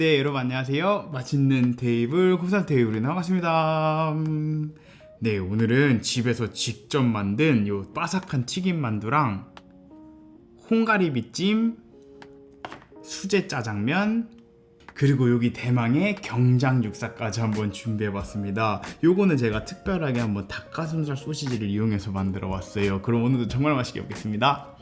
네, 여러분 안녕하세요. 맛있는 테이블 곱살 테이블에 나왔습니다. 음, 네, 오늘은 집에서 직접 만든 요 바삭한 튀김 만두랑 홍가리비찜, 수제 짜장면, 그리고 여기 대망의 경장 육사까지 한번 준비해봤습니다. 요거는 제가 특별하게 한번 닭가슴살 소시지를 이용해서 만들어 왔어요. 그럼 오늘도 정말 맛있게 먹겠습니다.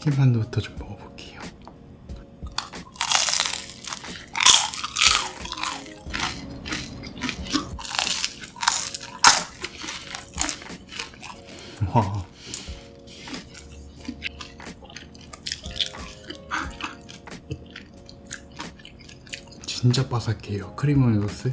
튀김 만두부터 좀 먹어볼게요. 와. 진짜 바삭해요. 크림 오일 소스.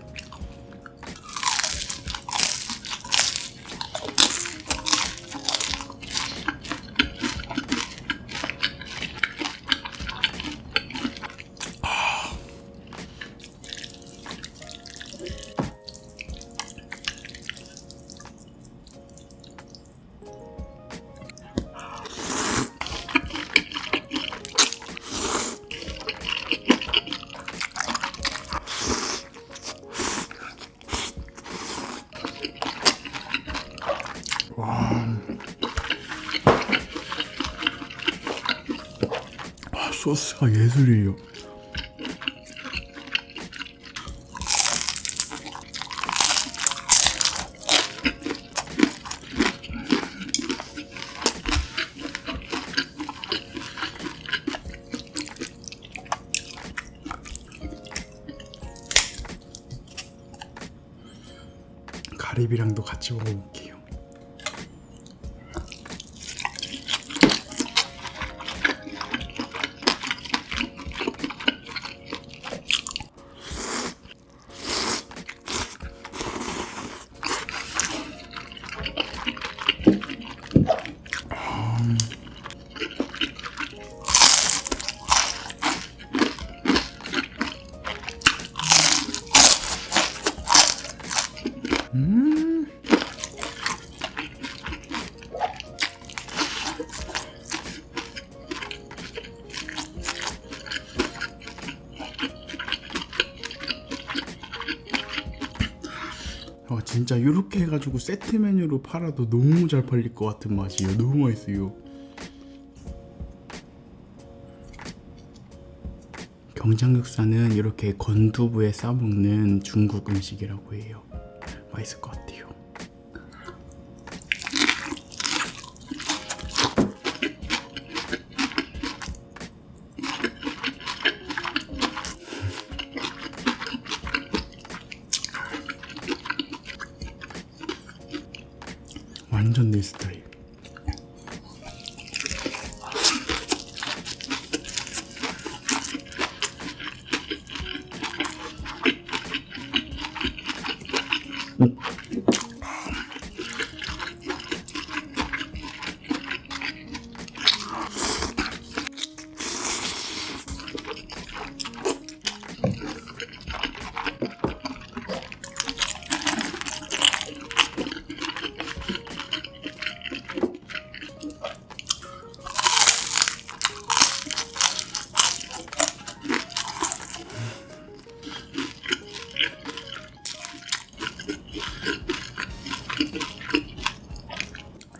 소스가 예술이에요. 가리비랑도 같이 먹어볼게요. 어, 진짜 이렇게 해가지고 세트 메뉴로 팔아도 너무 잘 팔릴 것 같은 맛이에요. 너무 맛있어요. 경장육사는 이렇게 건두부에 싸먹는 중국 음식이라고 해요. 맛있을 것 같아요. 완전 내 스타일.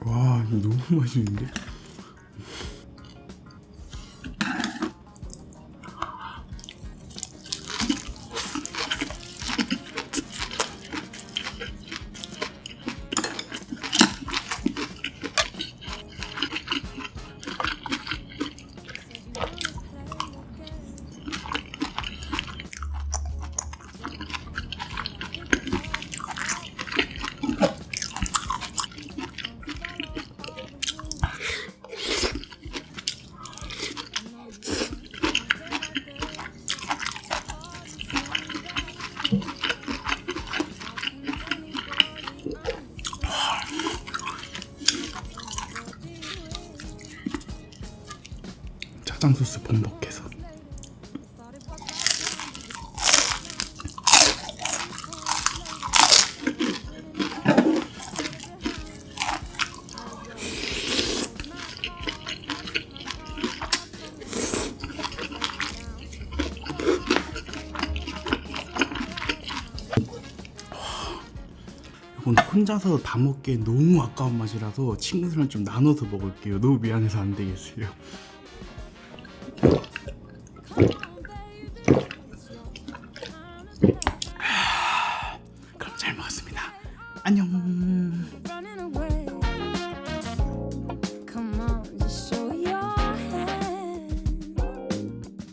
와, 이거 너무 맛있는데? 짜장 소스 범벅해서. 이건 혼자서 다 먹기에 너무 아까운 맛이라서 친구들이랑 좀 나눠서 먹을게요. 너무 미안해서 안 되겠어요.